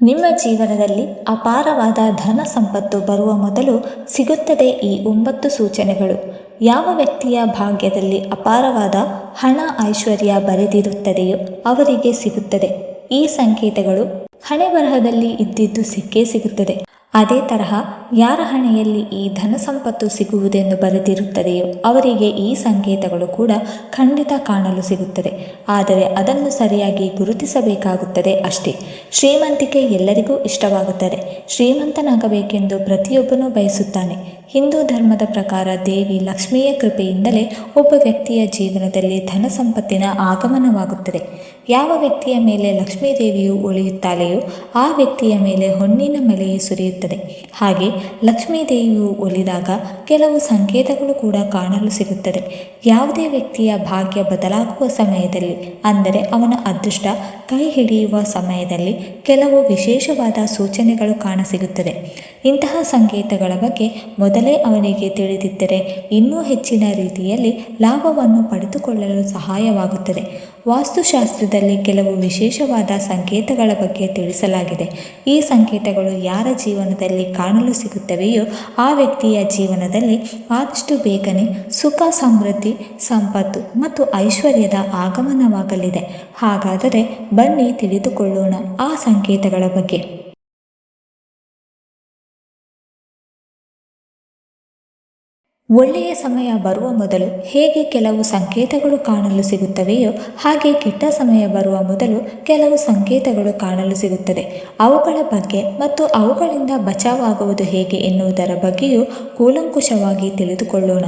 ನಿಮ್ಮ ಜೀವನದಲ್ಲಿ ಅಪಾರವಾದ ಧನ ಸಂಪತ್ತು ಬರುವ ಮೊದಲು ಸಿಗುತ್ತದೆ ಈ ಒಂಬತ್ತು ಸೂಚನೆಗಳು. ಯಾವ ವ್ಯಕ್ತಿಯ ಭಾಗ್ಯದಲ್ಲಿ ಅಪಾರವಾದ ಹಣ ಐಶ್ವರ್ಯ ಬರೆದಿರುತ್ತದೆಯೋ ಅವರಿಗೆ ಸಿಗುತ್ತದೆ. ಈ ಸಂಕೇತಗಳು ಹಣೆ ಬರಹದಲ್ಲಿ ಇದ್ದಿದ್ದು ಸಿಕ್ಕೇ ಸಿಗುತ್ತದೆ. ಅದೇ ತರಹ ಯಾರ ಹಣೆಯಲ್ಲಿ ಈ ಧನ ಸಂಪತ್ತು ಸಿಗುವುದೆಂದು ಬರೆದಿರುತ್ತದೆಯೋ ಅವರಿಗೆ ಈ ಸಂಕೇತಗಳು ಕೂಡ ಖಂಡಿತ ಕಾಣಲು ಸಿಗುತ್ತದೆ. ಆದರೆ ಅದನ್ನು ಸರಿಯಾಗಿ ಗುರುತಿಸಬೇಕಾಗುತ್ತದೆ ಅಷ್ಟೇ. ಶ್ರೀಮಂತಿಕೆ ಎಲ್ಲರಿಗೂ ಇಷ್ಟವಾಗುತ್ತದೆ. ಶ್ರೀಮಂತನಾಗಬೇಕೆಂದು ಪ್ರತಿಯೊಬ್ಬನೂ ಬಯಸುತ್ತಾನೆ. ಹಿಂದೂ ಧರ್ಮದ ಪ್ರಕಾರ ದೇವಿ ಲಕ್ಷ್ಮಿಯ ಕೃಪೆಯಿಂದಲೇ ಒಬ್ಬ ವ್ಯಕ್ತಿಯ ಜೀವನದಲ್ಲಿ ಧನ ಸಂಪತ್ತಿನ ಆಗಮನವಾಗುತ್ತದೆ. ಯಾವ ವ್ಯಕ್ತಿಯ ಮೇಲೆ ಲಕ್ಷ್ಮೀ ದೇವಿಯು ಉಳಿಯುತ್ತಾಳೆಯೋ ಆ ವ್ಯಕ್ತಿಯ ಮೇಲೆ ಹೊನ್ನಿನ ಮಳೆಯು ಸುರಿಯುತ್ತದೆ. ಹಾಗೆ ಲಕ್ಷ್ಮೀ ದೇವಿಯು ಒಲಿದಾಗ ಕೆಲವು ಸಂಕೇತಗಳು ಕೂಡ ಕಾಣಲು ಸಿಗುತ್ತದೆ. ಯಾವುದೇ ವ್ಯಕ್ತಿಯ ಭಾಗ್ಯ ಬದಲಾಗುವ ಸಮಯದಲ್ಲಿ, ಅಂದರೆ ಅವನ ಅದೃಷ್ಟ ಕೈ ಹಿಡಿಯುವ ಸಮಯದಲ್ಲಿ ಕೆಲವು ವಿಶೇಷವಾದ ಸೂಚನೆಗಳು ಕಾಣಸಿಗುತ್ತದೆ. ಇಂತಹ ಸಂಕೇತಗಳ ಬಗ್ಗೆ ಮೊದಲೇ ಅವನಿಗೆ ತಿಳಿದಿದ್ದರೆ, ಇನ್ನೂ ಹೆಚ್ಚಿನ ರೀತಿಯಲ್ಲಿ ಲಾಭವನ್ನು ಪಡೆದುಕೊಳ್ಳಲು ಸಹಾಯವಾಗುತ್ತದೆ. ವಾಸ್ತುಶಾಸ್ತ್ರದಲ್ಲಿ ಕೆಲವು ವಿಶೇಷವಾದ ಸಂಕೇತಗಳ ಬಗ್ಗೆ ತಿಳಿಸಲಾಗಿದೆ. ಈ ಸಂಕೇತಗಳು ಯಾರ ಜೀವನದಲ್ಲಿ ಕಾಣಲು ಸಿಗುತ್ತವೆಯೋ ಆ ವ್ಯಕ್ತಿಯ ಜೀವನದಲ್ಲಿ ಆದಷ್ಟು ಬೇಗನೆ ಸುಖ, ಸಮೃದ್ಧಿ, ಸಂಪತ್ತು ಮತ್ತು ಐಶ್ವರ್ಯದ ಆಗಮನವಾಗಲಿದೆ. ಹಾಗಾದರೆ ಬನ್ನಿ ತಿಳಿದುಕೊಳ್ಳೋಣ ಆ ಸಂಕೇತಗಳ ಬಗ್ಗೆ. ಒಳ್ಳೆಯ ಸಮಯ ಬರುವ ಮೊದಲು ಹೇಗೆ ಕೆಲವು ಸಂಕೇತಗಳು ಕಾಣಲು ಸಿಗುತ್ತವೆಯೋ ಹಾಗೆ ಕೆಟ್ಟ ಸಮಯ ಬರುವ ಮೊದಲು ಕೆಲವು ಸಂಕೇತಗಳು ಕಾಣಲು ಸಿಗುತ್ತದೆ. ಅವುಗಳ ಬಗ್ಗೆ ಮತ್ತು ಅವುಗಳಿಂದ ಬಚಾವಾಗುವುದು ಹೇಗೆ ಎನ್ನುವುದರ ಬಗ್ಗೆಯೂ ಕೂಲಂಕುಷವಾಗಿ ತಿಳಿದುಕೊಳ್ಳೋಣ.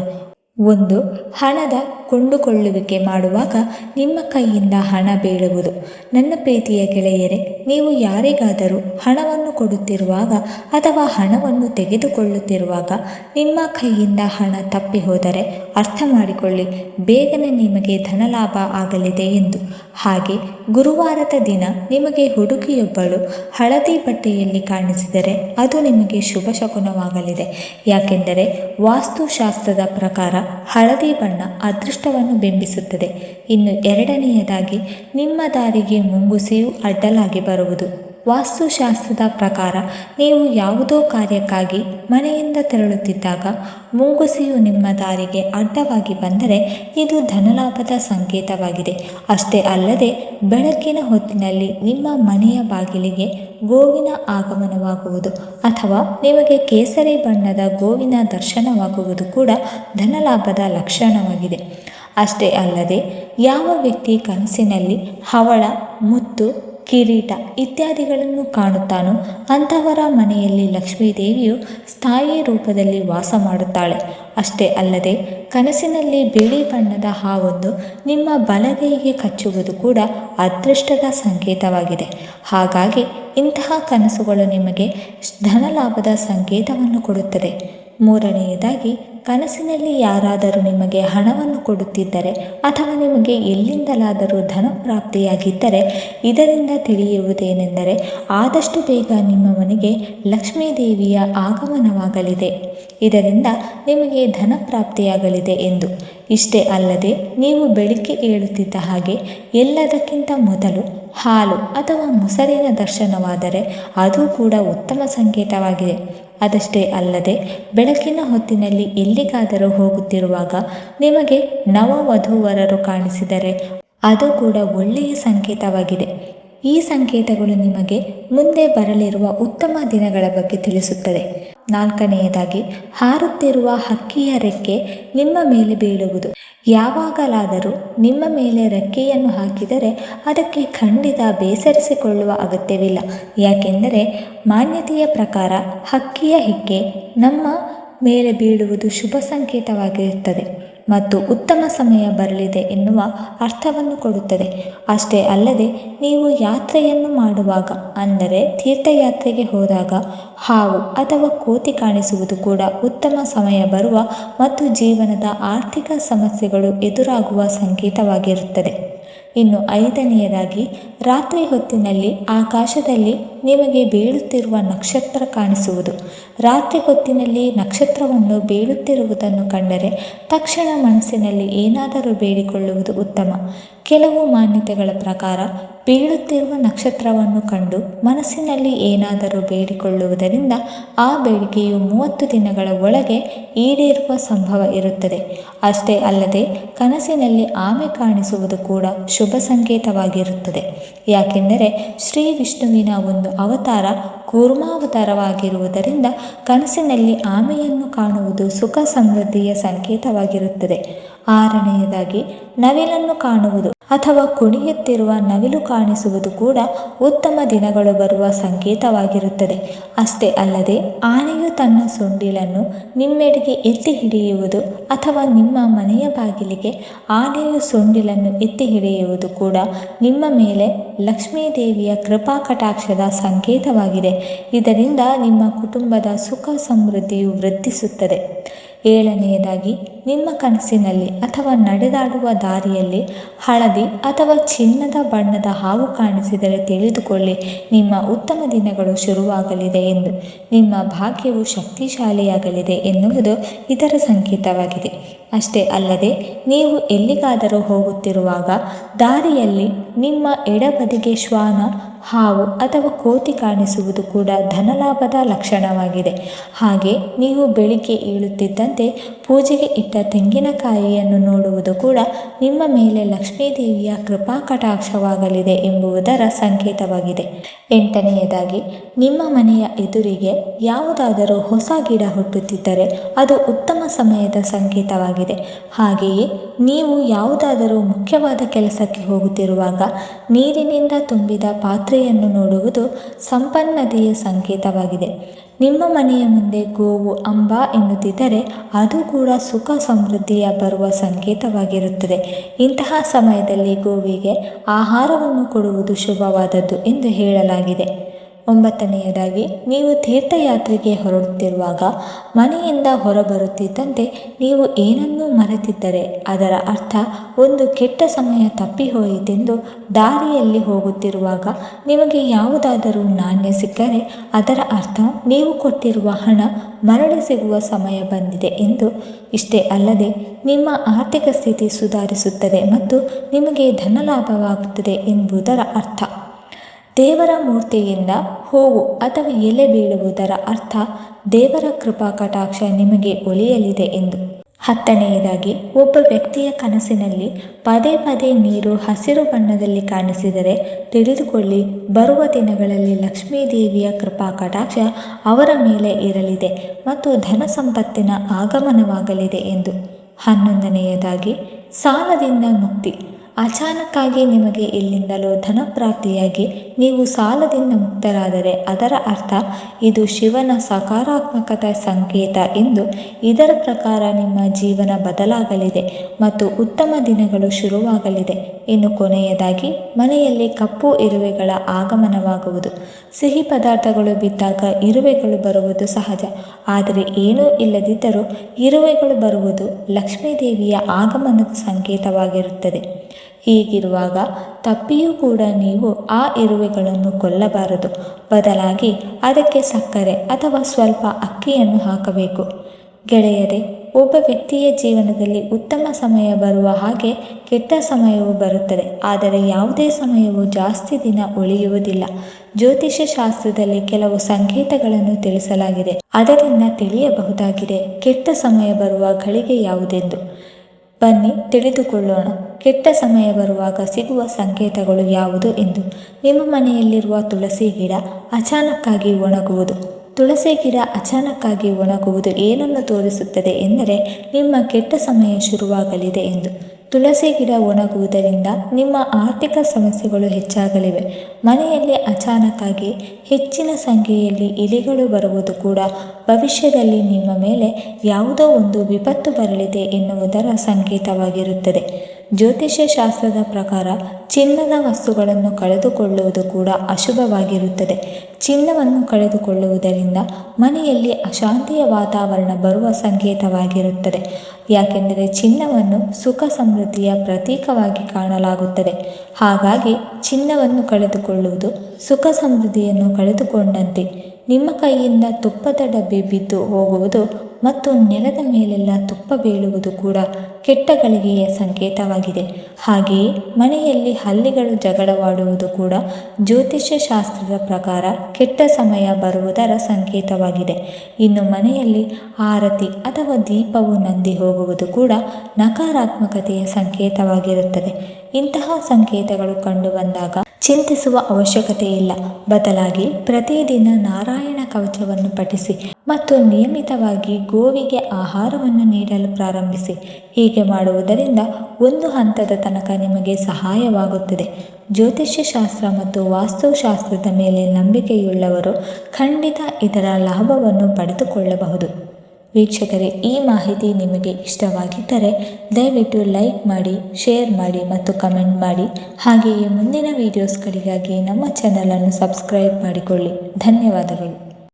ಒಂದು ಹಣದ ಕೊಂಡುಕೊಳ್ಳುವಿಕೆ ಮಾಡುವಾಗ ನಿಮ್ಮ ಕೈಯಿಂದ ಹಣ ಬೀಳುವುದು. ನನ್ನ ಪ್ರೀತಿಯ ಗೆಳೆಯರೇ, ನೀವು ಯಾರಿಗಾದರೂ ಹಣವನ್ನು ಕೊಡುತ್ತಿರುವಾಗ ಅಥವಾ ಹಣವನ್ನು ತೆಗೆದುಕೊಳ್ಳುತ್ತಿರುವಾಗ ನಿಮ್ಮ ಕೈಯಿಂದ ಹಣ ತಪ್ಪಿ ಹೋದರೆ ಅರ್ಥ ಮಾಡಿಕೊಳ್ಳಿ, ಬೇಗನೆ ನಿಮಗೆ ಧನಲಾಭ ಆಗಲಿದೆ ಎಂದು. ಹಾಗೆ ಗುರುವಾರದ ದಿನ ನಿಮಗೆ ಹುಡುಗಿಯೊಬ್ಬಳು ಹಳದಿ ಬಟ್ಟೆಯಲ್ಲಿ ಕಾಣಿಸಿದರೆ ಅದು ನಿಮಗೆ ಶುಭ ಶಕುನವಾಗಲಿದೆ. ಯಾಕೆಂದರೆ ವಾಸ್ತುಶಾಸ್ತ್ರದ ಪ್ರಕಾರ ಹಳದಿ ಬಣ್ಣ ಅದೃಷ್ಟವನ್ನು ಬಿಂಬಿಸುತ್ತದೆ. ಇನ್ನು ಎರಡನೆಯದಾಗಿ ನಿಮ್ಮ ದಾರಿಗೆ ಮುಂಗುಸಿಯು ಅಡ್ಡಲಾಗಿ ಬರುವುದು. ವಾಸ್ತುಶಾಸ್ತ್ರದ ಪ್ರಕಾರ, ನೀವು ಯಾವುದೋ ಕಾರ್ಯಕ್ಕಾಗಿ ಮನೆಯಿಂದ ತೆರಳುತ್ತಿದ್ದಾಗ ಮುಂಗುಸಿಯು ನಿಮ್ಮ ದಾರಿಗೆ ಅಡ್ಡವಾಗಿ ಬಂದರೆ ಇದು ಧನಲಾಭದ ಸಂಕೇತವಾಗಿದೆ. ಅಷ್ಟೇ ಅಲ್ಲದೆ, ಬೆಳಕಿನ ಹೊತ್ತಿನಲ್ಲಿ ನಿಮ್ಮ ಮನೆಯ ಬಾಗಿಲಿಗೆ ಗೋವಿನ ಆಗಮನವಾಗುವುದು ಅಥವಾ ನಿಮಗೆ ಕೇಸರಿ ಬಣ್ಣದ ಗೋವಿನ ದರ್ಶನವಾಗುವುದು ಕೂಡ ಧನಲಾಭದ ಲಕ್ಷಣವಾಗಿದೆ. ಅಷ್ಟೇ ಅಲ್ಲದೆ, ಯಾವ ವ್ಯಕ್ತಿ ಕನಸಿನಲ್ಲಿ ಹವಳ, ಮುತ್ತು ಕಿರೀಟ ಇತ್ಯಾದಿಗಳನ್ನು ಕಾಣುತ್ತಾನೋ ಅಂಥವರ ಮನೆಯಲ್ಲಿ ಲಕ್ಷ್ಮೀದೇವಿಯು ಸ್ಥಾಯಿ ರೂಪದಲ್ಲಿ ವಾಸ ಮಾಡುತ್ತಾಳೆ. ಅಷ್ಟೇ ಅಲ್ಲದೆ ಕನಸಿನಲ್ಲಿ ಬಿಳಿ ಬಣ್ಣದ ಹಾವೊಂದು ನಿಮ್ಮ ಬಲಗೈಗೆ ಕಚ್ಚುವುದು ಕೂಡ ಅದೃಷ್ಟದ ಸಂಕೇತವಾಗಿದೆ. ಹಾಗಾಗಿ ಇಂತಹ ಕನಸುಗಳು ನಿಮಗೆ ಧನಲಾಭದ ಸಂಕೇತವನ್ನು ಕೊಡುತ್ತದೆ. ಮೂರನೆಯದಾಗಿ ಕನಸಿನಲ್ಲಿ ಯಾರಾದರೂ ನಿಮಗೆ ಹಣವನ್ನು ಕೊಡುತ್ತಿದ್ದರೆ ಅಥವಾ ನಿಮಗೆ ಎಲ್ಲಿಂದಲಾದರೂ ಧನ ಪ್ರಾಪ್ತಿಯಾಗಿದ್ದರೆ ಇದರಿಂದ ತಿಳಿಯುವುದೇನೆಂದರೆ ಆದಷ್ಟು ಬೇಗ ನಿಮ್ಮ ಮನೆಗೆ ಲಕ್ಷ್ಮೀ ದೇವಿಯ ಆಗಮನವಾಗಲಿದೆ. ಇದರಿಂದ ನಿಮಗೆ ಧನ ಪ್ರಾಪ್ತಿಯಾಗಲಿದೆ ಎಂದು ಇಷ್ಟೇ ಅಲ್ಲದೆ ನೀವು ಬೆಳಿಗ್ಗೆ ಏಳುತ್ತಿದ್ದ ಹಾಗೆ ಎಲ್ಲದಕ್ಕಿಂತ ಮೊದಲು ಹಾಲು ಅಥವಾ ಮೊಸರಿನ ದರ್ಶನವಾದರೆ ಅದು ಕೂಡ ಉತ್ತಮ ಸಂಕೇತವಾಗಿದೆ. ಅದಷ್ಟೇ ಅಲ್ಲದೆ ಬೆಳಕಿನ ಹೊತ್ತಿನಲ್ಲಿ ಎಲ್ಲಿಗಾದರೂ ಹೋಗುತ್ತಿರುವಾಗ ನಿಮಗೆ ನವ ವಧುವರರು ಕಾಣಿಸಿದರೆ ಅದು ಕೂಡ ಒಳ್ಳೆಯ ಸಂಕೇತವಾಗಿದೆ. ಈ ಸಂಕೇತಗಳು ನಿಮಗೆ ಮುಂದೆ ಬರಲಿರುವ ಉತ್ತಮ ದಿನಗಳ ಬಗ್ಗೆ ತಿಳಿಸುತ್ತದೆ. ನಾಲ್ಕನೆಯದಾಗಿ, ಹಾರುತ್ತಿರುವ ಹಕ್ಕಿಯ ರೆಕ್ಕೆ ನಿಮ್ಮ ಮೇಲೆ ಬೀಳುವುದು. ಯಾವಾಗಲಾದರೂ ನಿಮ್ಮ ಮೇಲೆ ರೆಕ್ಕೆಯನ್ನು ಹಾಕಿದರೆ ಅದಕ್ಕೆ ಖಂಡಿತ ಬೇಸರಿಸಿಕೊಳ್ಳುವ ಅಗತ್ಯವಿಲ್ಲ. ಯಾಕೆಂದರೆ ಮಾನ್ಯತೆಯ ಪ್ರಕಾರ ಹಕ್ಕಿಯ ಹಿಕ್ಕೆ ನಮ್ಮ ಮೇಲೆ ಬೀಳುವುದು ಶುಭ ಸಂಕೇತವಾಗಿರುತ್ತದೆ. ಮತ್ತು ಉತ್ತಮ ಸಮಯ ಬರಲಿದೆ ಎನ್ನುವ ಅರ್ಥವನ್ನು ಕೊಡುತ್ತದೆ. ಅಷ್ಟೇ ಅಲ್ಲದೆ, ನೀವು ಯಾತ್ರೆಯನ್ನು ಮಾಡುವಾಗ, ಅಂದರೆ ತೀರ್ಥಯಾತ್ರೆಗೆ ಹೋದಾಗ, ಹಾವು ಅಥವಾ ಕೋತಿ ಕಾಣಿಸುವುದು ಕೂಡ ಉತ್ತಮ ಸಮಯ ಬರುವ ಮತ್ತು ಜೀವನದ ಆರ್ಥಿಕ ಸಮಸ್ಯೆಗಳು ಎದುರಾಗುವ ಸಂಕೇತವಾಗಿರುತ್ತದೆ. ಇನ್ನು ಐದನೆಯದಾಗಿ, ರಾತ್ರಿ ಹೊತ್ತಿನಲ್ಲಿ ಆಕಾಶದಲ್ಲಿ ನಿಮಗೆ ಬೀಳುತ್ತಿರುವ ನಕ್ಷತ್ರ ಕಾಣಿಸುವುದು. ರಾತ್ರಿ ಹೊತ್ತಿನಲ್ಲಿ ನಕ್ಷತ್ರವನ್ನು ಬೀಳುತ್ತಿರುವುದನ್ನು ಕಂಡರೆ ತಕ್ಷಣ ಮನಸ್ಸಿನಲ್ಲಿ ಏನಾದರೂ ಬೇಡಿಕೊಳ್ಳುವುದು ಉತ್ತಮ. ಕೆಲವು ಮಾನ್ಯತೆಗಳ ಪ್ರಕಾರ ಬೀಳುತ್ತಿರುವ ನಕ್ಷತ್ರವನ್ನು ಕಂಡು ಮನಸ್ಸಿನಲ್ಲಿ ಏನಾದರೂ ಬೇಡಿಕೊಳ್ಳುವುದರಿಂದ ಆ ಬೇಡಿಕೆಯು ಮೂವತ್ತು ದಿನಗಳ ಒಳಗೆ ಈಡೇರುವ ಸಂಭವ ಇರುತ್ತದೆ. ಅಷ್ಟೇ ಅಲ್ಲದೆ ಕನಸಿನಲ್ಲಿ ಆಮೆ ಕಾಣಿಸುವುದು ಕೂಡ ಶುಭ ಸಂಕೇತವಾಗಿರುತ್ತದೆ. ಯಾಕೆಂದರೆ ಶ್ರೀ ವಿಷ್ಣುವಿನ ಒಂದು ಅವತಾರ ಕೂರ್ಮಾವತಾರವಾಗಿರುವುದರಿಂದ ಕನಸಿನಲ್ಲಿ ಆಮೆಯನ್ನು ಕಾಣುವುದು ಸುಖ ಸಮೃದ್ಧಿಯ ಸಂಕೇತವಾಗಿರುತ್ತದೆ. ಆರನೆಯದಾಗಿ ನವಿಲನ್ನು ಕಾಣುವುದು ಅಥವಾ ಕುಣಿಯುತ್ತಿರುವ ನವಿಲು ಕಾಣಿಸುವುದು ಕೂಡ ಉತ್ತಮ ದಿನಗಳು ಬರುವ ಸಂಕೇತವಾಗಿರುತ್ತದೆ. ಅಷ್ಟೇ ಅಲ್ಲದೆ ಆನೆಯು ತನ್ನ ಸೊಂಡಿಲನ್ನು ನಿಮ್ಮೆಡೆಗೆ ಎತ್ತಿ ಹಿಡಿಯುವುದು ಅಥವಾ ನಿಮ್ಮ ಮನೆಯ ಬಾಗಿಲಿಗೆ ಆನೆಯು ಸೊಂಡಿಲನ್ನು ಎತ್ತಿ ಹಿಡಿಯುವುದು ಕೂಡ ನಿಮ್ಮ ಮೇಲೆ ಲಕ್ಷ್ಮೀದೇವಿಯ ಕೃಪಾ ಕಟಾಕ್ಷದ ಸಂಕೇತವಾಗಿದೆ. ಇದರಿಂದ ನಿಮ್ಮ ಕುಟುಂಬದ ಸುಖ ಸಮೃದ್ಧಿಯು ವೃದ್ಧಿಸುತ್ತದೆ. ಏಳನೆಯದಾಗಿ, ನಿಮ್ಮ ಕನಸಿನಲ್ಲಿ ಅಥವಾ ನಡೆದಾಡುವ ದಾರಿಯಲ್ಲಿ ಹಳದಿ ಅಥವಾ ಚಿನ್ನದ ಬಣ್ಣದ ಹಾವು ಕಾಣಿಸಿದರೆ ತಿಳಿದುಕೊಳ್ಳಿ. ನಿಮ್ಮ ಉತ್ತಮ ದಿನಗಳು ಶುರುವಾಗಲಿದೆ ಎಂದು. ನಿಮ್ಮ ಭಾಗ್ಯವು ಶಕ್ತಿಶಾಲಿಯಾಗಲಿದೆ ಎನ್ನುವುದು ಇದರ ಸಂಕೇತವಾಗಿದೆ. ಅಷ್ಟೇ ಅಲ್ಲದೆ, ನೀವು ಎಲ್ಲಿಗಾದರೂ ಹೋಗುತ್ತಿರುವಾಗ ದಾರಿಯಲ್ಲಿ ನಿಮ್ಮ ಎಡಬದಿಗೆ ಶ್ವಾನ ಹಾವು ಅಥವಾ ಕೋತಿ ಕಾಣಿಸುವುದು ಕೂಡ ಧನಲಾಭದ ಲಕ್ಷಣವಾಗಿದೆ. ಹಾಗೆ ನೀವು ಬೆಳಿಗ್ಗೆ ಏಳುತ್ತಿದ್ದಂತೆ ಪೂಜೆಗೆ ಇಟ್ಟ ತೆಂಗಿನಕಾಯಿಯನ್ನು ನೋಡುವುದು ಕೂಡ ನಿಮ್ಮ ಮೇಲೆ ಲಕ್ಷ್ಮೀದೇವಿಯ ಕೃಪಾ ಕಟಾಕ್ಷವಾಗಲಿದೆ ಎಂಬುದರ ಸಂಕೇತವಾಗಿದೆ. ಎಂಟನೆಯದಾಗಿ, ನಿಮ್ಮ ಮನೆಯ ಎದುರಿಗೆ ಯಾವುದಾದರೂ ಹೊಸ ಗಿಡ ಹುಟ್ಟುತ್ತಿದ್ದರೆ ಅದು ಉತ್ತಮ ಸಮಯದ ಸಂಕೇತವಾಗಿದೆ. ಹಾಗೆಯೇ ನೀವು ಯಾವುದಾದರೂ ಮುಖ್ಯವಾದ ಕೆಲಸಕ್ಕೆ ಹೋಗುತ್ತಿರುವಾಗ ನೀರಿನಿಂದ ತುಂಬಿದ ಪಾತ್ರೆಯನ್ನು ನೋಡುವುದು ಸಂಪನ್ನತೆಯ ಸಂಕೇತವಾಗಿದೆ. ನಿಮ್ಮ ಮನೆಯ ಮುಂದೆ ಗೋವು, ಅಂಬ ಎನ್ನುತ್ತಿದ್ದರೆ ಅದು ಕೂಡ ಸುಖ ಸಮೃದ್ಧಿಯ ಬರುವ ಸಂಕೇತವಾಗಿರುತ್ತದೆ. ಇಂತಹ ಸಮಯದಲ್ಲಿ ಗೋವಿಗೆ ಆಹಾರವನ್ನು ಕೊಡುವುದು ಶುಭವಾದದ್ದು ಎಂದು ಹೇಳಲಾಗಿದೆ. ಒಂಬತ್ತನೆಯದಾಗಿ, ನೀವು ತೀರ್ಥಯಾತ್ರೆಗೆ ಹೊರಡುತ್ತಿರುವಾಗ ಮನೆಯಿಂದ ಹೊರಬರುತ್ತಿದ್ದಂತೆ ನೀವು ಏನನ್ನೂ ಮರೆತಿದ್ದರೆ ಅದರ ಅರ್ಥ ಒಂದು ಕೆಟ್ಟ ಸಮಯ ತಪ್ಪಿಹೋಯಿತೆಂದು ದಾರಿಯಲ್ಲಿ ಹೋಗುತ್ತಿರುವಾಗ ನಿಮಗೆ ಯಾವುದಾದರೂ ನಾಣ್ಯ ಸಿಕ್ಕರೆ ಅದರ ಅರ್ಥ ನೀವು ಕೊಟ್ಟಿರುವ ಹಣ ಮರಳಿ ಸಿಗುವ ಸಮಯ ಬಂದಿದೆ ಎಂದು ಇಷ್ಟೇ ಅಲ್ಲದೆ ನಿಮ್ಮ ಆರ್ಥಿಕ ಸ್ಥಿತಿ ಸುಧಾರಿಸುತ್ತದೆ ಮತ್ತು ನಿಮಗೆ ಧನಲಾಭವಾಗುತ್ತದೆ ಎಂಬುದರ ಅರ್ಥ. ದೇವರ ಮೂರ್ತಿಯಿಂದ ಹೂವು ಅಥವಾ ಎಲೆ ಬೀಳುವುದರ ಅರ್ಥ ದೇವರ ಕೃಪಾ ಕಟಾಕ್ಷ ನಿಮಗೆ ಒಲಿಯಲಿದೆ ಎಂದು. ಹತ್ತನೆಯದಾಗಿ, ಒಬ್ಬ ವ್ಯಕ್ತಿಯ ಕನಸಿನಲ್ಲಿ ಪದೇ ಪದೇ ನೀರು ಹಸಿರು ಬಣ್ಣದಲ್ಲಿ ಕಾಣಿಸಿದರೆ ತಿಳಿದುಕೊಳ್ಳಿ, ಬರುವ ದಿನಗಳಲ್ಲಿ ಲಕ್ಷ್ಮೀದೇವಿಯ ಕೃಪಾ ಕಟಾಕ್ಷ ಅವರ ಮೇಲೆ ಇರಲಿದೆ ಮತ್ತು ಧನ ಸಂಪತ್ತಿನ ಆಗಮನವಾಗಲಿದೆ ಎಂದು. ಹನ್ನೊಂದನೆಯದಾಗಿ, ಸಾಲದಿಂದ ಮುಕ್ತಿ. ಅಚಾನಕ್ಕಾಗಿ ನಿಮಗೆ ಎಲ್ಲಿಂದಲೋ ಧನಪ್ರಾಪ್ತಿಯಾಗಿ ನೀವು ಸಾಲದಿಂದ ಮುಕ್ತರಾದರೆ ಅದರ ಅರ್ಥ ಇದು ಶಿವನ ಸಕಾರಾತ್ಮಕತೆ ಸಂಕೇತ ಎಂದು ಇದರ ಪ್ರಕಾರ ನಿಮ್ಮ ಜೀವನ ಬದಲಾಗಲಿದೆ ಮತ್ತು ಉತ್ತಮ ದಿನಗಳು ಶುರುವಾಗಲಿದೆ. ಇನ್ನು ಕೊನೆಯದಾಗಿ, ಮನೆಯಲ್ಲಿ ಕಪ್ಪು ಇರುವೆಗಳ ಆಗಮನವಾಗುವುದು. ಸಿಹಿ ಪದಾರ್ಥಗಳು ಬಿದ್ದಾಗ ಇರುವೆಗಳು ಬರುವುದು ಸಹಜ. ಆದರೆ ಏನೂ ಇಲ್ಲದಿದ್ದರೂ ಇರುವೆಗಳು ಬರುವುದು ಲಕ್ಷ್ಮೀದೇವಿಯ ಆಗಮನದ ಸಂಕೇತವಾಗಿರುತ್ತದೆ. ಹೀಗಿರುವಾಗ ತಪ್ಪಿಯೂ ಕೂಡ ನೀವು ಆ ಇರುವೆಗಳನ್ನು ಕೊಲ್ಲಬಾರದು. ಬದಲಾಗಿ ಅದಕ್ಕೆ ಸಕ್ಕರೆ ಅಥವಾ ಸ್ವಲ್ಪ ಅಕ್ಕಿಯನ್ನು ಹಾಕಬೇಕು. ಗೆಳೆಯರೇ, ಒಬ್ಬ ವ್ಯಕ್ತಿಯ ಜೀವನದಲ್ಲಿ ಉತ್ತಮ ಸಮಯ ಬರುವ ಹಾಗೆ ಕೆಟ್ಟ ಸಮಯವೂ ಬರುತ್ತದೆ. ಆದರೆ ಯಾವುದೇ ಸಮಯವು ಜಾಸ್ತಿ ದಿನ ಉಳಿಯುವುದಿಲ್ಲ. ಜ್ಯೋತಿಷ್ಯ ಶಾಸ್ತ್ರದಲ್ಲಿ ಕೆಲವು ಸಂಕೇತಗಳನ್ನು ತಿಳಿಸಲಾಗಿದೆ. ಅದರಿಂದ ತಿಳಿಯಬಹುದಾಗಿದೆ, ಕೆಟ್ಟ ಸಮಯ ಬರುವ ಗಳಿಗೆ ಯಾವುದೆಂದು. ಬನ್ನಿ, ತಿಳಿದುಕೊಳ್ಳೋಣ. ಕೆಟ್ಟ ಸಮಯ ಬರುವಾಗ ಸಿಗುವ ಸಂಕೇತಗಳು ಯಾವುದು ಎಂದು. ನಿಮ್ಮ ಮನೆಯಲ್ಲಿರುವ ತುಳಸಿ ಗಿಡ ಅಚಾನಕ್ಕಾಗಿ ಒಣಗುವುದು. ತುಳಸಿ ಗಿಡ ಅಚಾನಕ್ಕಾಗಿ ಒಣಗುವುದು ಏನನ್ನು ತೋರಿಸುತ್ತದೆ ಎಂದರೆ ನಿಮ್ಮ ಕೆಟ್ಟ ಸಮಯ ಶುರುವಾಗಲಿದೆ ಎಂದು. ತುಳಸಿ ಗಿಡ ಒಣಗುವುದರಿಂದ ನಿಮ್ಮ ಆರ್ಥಿಕ ಸಮಸ್ಯೆಗಳು ಹೆಚ್ಚಾಗಲಿವೆ. ಮನೆಯಲ್ಲಿ ಅಚಾನಕ್ಕಾಗಿ ಹೆಚ್ಚಿನ ಸಂಖ್ಯೆಯಲ್ಲಿ ಇಲಿಗಳು ಬರುವುದು ಕೂಡ ಭವಿಷ್ಯದಲ್ಲಿ ನಿಮ್ಮ ಮೇಲೆ ಯಾವುದೋ ಒಂದು ವಿಪತ್ತು ಬರಲಿದೆ ಎನ್ನುವುದರ ಸಂಕೇತವಾಗಿರುತ್ತದೆ. ಜ್ಯೋತಿಷ್ಯ ಶಾಸ್ತ್ರದ ಪ್ರಕಾರ ಚಿನ್ನದ ವಸ್ತುಗಳನ್ನು ಕಳೆದುಕೊಳ್ಳುವುದು ಕೂಡ ಅಶುಭವಾಗಿರುತ್ತದೆ. ಚಿನ್ನವನ್ನು ಕಳೆದುಕೊಳ್ಳುವುದರಿಂದ ಮನೆಯಲ್ಲಿ ಅಶಾಂತಿಯ ವಾತಾವರಣ ಬರುವ ಸಂಕೇತವಾಗಿರುತ್ತದೆ. ಯಾಕೆಂದರೆ ಚಿನ್ನವನ್ನು ಸುಖ ಸಮೃದ್ಧಿಯ ಪ್ರತೀಕವಾಗಿ ಕಾಣಲಾಗುತ್ತದೆ. ಹಾಗಾಗಿ ಚಿನ್ನವನ್ನು ಕಳೆದುಕೊಳ್ಳುವುದು ಸುಖ ಸಮೃದ್ಧಿಯನ್ನು ಕಳೆದುಕೊಂಡಂತೆ ನಿಮ್ಮ ಕೈಯಿಂದ ತುಪ್ಪದ ಡಬ್ಬಿ ಬಿದ್ದು ಹೋಗುವುದು ಮತ್ತು ನೆಲದ ಮೇಲೆಲ್ಲ ತುಪ್ಪ ಬೀಳುವುದು ಕೂಡ ಕೆಟ್ಟ ಗಳಿಗೆಯ ಸಂಕೇತವಾಗಿದೆ. ಹಾಗೆಯೇ ಮನೆಯಲ್ಲಿ ಹಲ್ಲಿಗಳು ಜಗಳವಾಡುವುದು ಕೂಡ ಜ್ಯೋತಿಷ್ಯ ಶಾಸ್ತ್ರದ ಪ್ರಕಾರ ಕೆಟ್ಟ ಸಮಯ ಬರುವುದರ ಸಂಕೇತವಾಗಿದೆ. ಇನ್ನು ಮನೆಯಲ್ಲಿ ಆರತಿ ಅಥವಾ ದೀಪವು ನಂದಿ ಹೋಗುವುದು ಕೂಡ ನಕಾರಾತ್ಮಕತೆಯ ಸಂಕೇತವಾಗಿರುತ್ತದೆ. ಇಂತಹ ಸಂಕೇತಗಳು ಕಂಡುಬಂದಾಗ ಚಿಂತಿಸುವ ಅವಶ್ಯಕತೆ ಇಲ್ಲ ಬದಲಾಗಿ ಪ್ರತಿದಿನ ನಾರಾಯಣ ಕವಚವನ್ನು ಪಠಿಸಿ ಮತ್ತು ನಿಯಮಿತವಾಗಿ ಗೋವಿಗೆ ಆಹಾರವನ್ನು ನೀಡಲು ಪ್ರಾರಂಭಿಸಿ. ಹೀಗೆ ಮಾಡುವುದರಿಂದ ಒಂದು ಹಂತದ ತನಕ ನಿಮಗೆ ಸಹಾಯವಾಗುತ್ತದೆ. ಜ್ಯೋತಿಷ್ಯ ಶಾಸ್ತ್ರ ಮತ್ತು ವಾಸ್ತುಶಾಸ್ತ್ರದ ಮೇಲೆ ನಂಬಿಕೆಯುಳ್ಳವರು ಖಂಡಿತ ಇದರ ಲಾಭವನ್ನು ಪಡೆದುಕೊಳ್ಳಬಹುದು. ವೀಕ್ಷಕರೇ, ಈ ಮಾಹಿತಿ ನಿಮಗೆ ಇಷ್ಟವಾಗಿದ್ದರೆ ದಯವಿಟ್ಟು ಲೈಕ್ ಮಾಡಿ, ಶೇರ್ ಮಾಡಿ ಮತ್ತು ಕಮೆಂಟ್ ಮಾಡಿ. ಹಾಗೆಯೇ ಮುಂದಿನ ವೀಡಿಯೋಸ್ಗಳಿಗಾಗಿ ನಮ್ಮ ಚಾನಲನ್ನು ಸಬ್ಸ್ಕ್ರೈಬ್ ಮಾಡಿಕೊಳ್ಳಿ. ಧನ್ಯವಾದಗಳು.